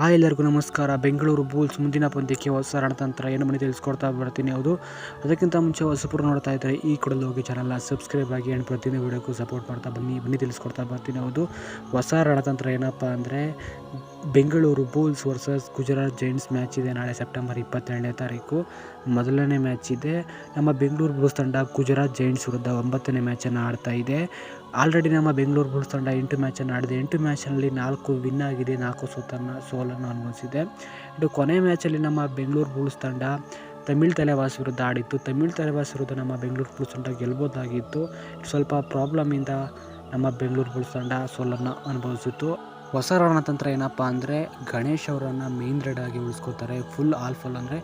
Hi ಎಲ್ಲರಿಗೂ ನಮಸ್ಕಾರ. ಬೆಂಗಳೂರು ಬೂಲ್ಸ್ ಮುಂದಿನ ಪಂದ್ಯಕ್ಕೆ ಹೊಸ ರಣತಂತ್ರ ಏನು ಮನೆ ತಿಳಿಸ್ಕೊಡ್ತಾ ಬರ್ತೀನಿ ಹೌದು. ಅದಕ್ಕಿಂತ ಮುಂಚೆ ಹೊಸಪುರ ನೋಡ್ತಾ ಇದ್ದರೆ ಈ ಕೂಡಲೇ ಹೋಗಿ ಚಾನಲ್ನ ಸಬ್ಸ್ಕ್ರೈಬ್ ಆಗಿ ಆ್ಯಂಡ್ ಪ್ರತಿಯೊಂದು ವೀಡಿಯೋಕ್ಕೂ ಸಪೋರ್ಟ್ ಮಾಡ್ತಾ ಬನ್ನಿ. ಬನ್ನಿ ತಿಳಿಸ್ಕೊಡ್ತಾ ಬರ್ತೀನಿ ಹೌದು. ಹೊಸ ರಣತಂತ್ರ ಏನಪ್ಪ ಅಂದರೆ Bengaluru bulls versus Gujarat giants match ಇದೆ ನಾಳೆ ಸೆಪ್ಟೆಂಬರ್ ಇಪ್ಪತ್ತೆರಡನೇ ತಾರೀಕು. ಮೊದಲನೇ ಮ್ಯಾಚ್ ಇದೆ. ನಮ್ಮ ಬೆಂಗಳೂರು ಬುಲ್ಸ್ ತಂಡ ಗುಜರಾತ್ ಜೈಂಟ್ಸ್ ವಿರುದ್ಧ ಒಂಬತ್ತನೇ ಮ್ಯಾಚನ್ನು ಆಡ್ತಾ ಇದೆ. ಆಲ್ರೆಡಿ ನಮ್ಮ ಬೆಂಗಳೂರು ಬುಲ್ಸ್ ತಂಡ ಎಂಟು ಮ್ಯಾಚನ್ನು ಆಡಿದೆ. ಎಂಟು ಮ್ಯಾಚಲ್ಲಿ ನಾಲ್ಕು ವಿನ್ ಆಗಿದೆ, ನಾಲ್ಕು ಸೋತನ್ನು ಸೋಲನ್ನು ಅನುಭವಿಸಿದೆ. ಇದು ಕೊನೆ ಮ್ಯಾಚಲ್ಲಿ ನಮ್ಮ ಬೆಂಗಳೂರು ಬುಲ್ಸ್ ತಂಡ ತಮಿಳ್ ತಲೆವಾಸ್ ವಿರುದ್ಧ ಆಡಿತ್ತು. ತಮಿಳ್ ತಲೆವಾಸ್ ವಿರುದ್ಧ ನಮ್ಮ ಬೆಂಗಳೂರು ಬುಲ್ಸ್ ತಂಡ ಗೆಲ್ಬೋದಾಗಿತ್ತು. ಸ್ವಲ್ಪ ಪ್ರಾಬ್ಲಮಿಂದ ನಮ್ಮ ಬೆಂಗಳೂರು ಬುಲ್ಸ್ ತಂಡ ಸೋಲನ್ನು ಅನುಭವಿಸಿತ್ತು. ಹೊಸ ರಣತಂತ್ರ ಏನಪ್ಪ ಅಂದರೆ ಗಣೇಶ್ ಅವರನ್ನು ಮೇನ್ ರೆಡ್ ಆಗಿ ಉಳಿಸ್ಕೋತಾರೆ ಫುಲ್ ಆಲ್ ಫುಲ್ ಅಂದರೆ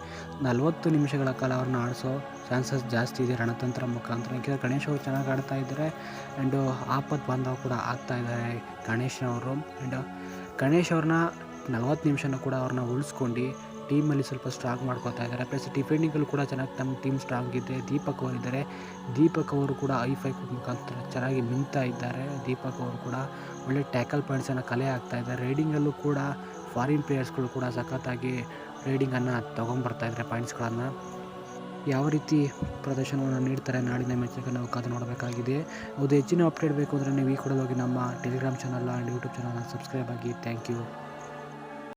ನಲವತ್ತು ನಿಮಿಷಗಳ ಕಾಲ ಅವ್ರನ್ನ ಆಡಿಸೋ ಚಾನ್ಸಸ್ ಜಾಸ್ತಿ ಇದೆ ರಣತಂತ್ರ ಮುಖಾಂತರ. ಯಾಕೆಂದರೆ ಗಣೇಶ್ ಅವರು ಚೆನ್ನಾಗಿ ಆಡ್ತಾ ಇದ್ದಾರೆ ಆ್ಯಂಡು ಆಪತ್ ಬಾಂಧವ ಕೂಡ ಆಗ್ತಾ ಇದ್ದಾರೆ ಗಣೇಶ್ ಅವರು. ಆ್ಯಂಡ್ ಗಣೇಶ್ ಅವ್ರನ್ನ ನಲ್ವತ್ತು ನಿಮಿಷನೂ ಕೂಡ ಅವ್ರನ್ನ ಉಳಿಸ್ಕೊಂಡು ಟೀಮಲ್ಲಿ ಸ್ವಲ್ಪ ಸ್ಟ್ರಾಂಗ್ ಮಾಡ್ಕೊತಾ ಇದ್ದಾರೆ. ಪ್ಲಸ್ ಡಿಫೆಂಡಿಂಗಲ್ಲಿ ಕೂಡ ಚೆನ್ನಾಗಿ ನಮ್ಮ ಟೀಮ್ ಸ್ಟ್ರಾಂಗ್ ಇದೆ. ದೀಪಕ್ ಅವರಿದ್ದಾರೆ ದೀಪಕ್ ಅವರು ಕೂಡ ಐ ಫೈ ಮುಖಾಂತರ ಚೆನ್ನಾಗಿ ನಿಂತಾ ಇದ್ದಾರೆ. ದೀಪಕ್ ಅವರು ಕೂಡ ಒಳ್ಳೆ ಟ್ಯಾಕಲ್ ಪಾಯಿಂಟ್ಸನ್ನು ಕಲೆ ಆಗ್ತಾ ಇದ್ದಾರೆ. ರೈಡಿಂಗಲ್ಲೂ ಕೂಡ ಫಾರಿನ್ ಪ್ಲೇಯರ್ಸ್ಗಳು ಕೂಡ ಸಖತ್ತಾಗಿ ರೈಡಿಂಗನ್ನು ತೊಗೊಂಬರ್ತಾ ಇದ್ದಾರೆ ಪಾಯಿಂಟ್ಸ್ಗಳನ್ನು ಯಾವ ರೀತಿ ಪ್ರದರ್ಶನವನ್ನು ನೀಡ್ತಾರೆ ನಾಡಿನ ಮೆಚ್ಚಿಗೆ ನಾವು ಕಾದು ನೋಡಬೇಕಾಗಿದೆ. ಅದು ಹೆಚ್ಚಿನ ಅಪ್ಡೇಟ್ ಬೇಕು ಅಂದರೆ ನೀವು ಈ ಕೂಡ ಹೋಗಿ ನಮ್ಮ ಟೆಲಿಗ್ರಾಮ್ ಚಾನಲ್ ಆ್ಯಂಡ್ ಯೂಟ್ಯೂಬ್ ಚಾನಲ್ನ ಸಬ್ಸ್ಕ್ರೈಬ್ ಆಗಿ. Thank you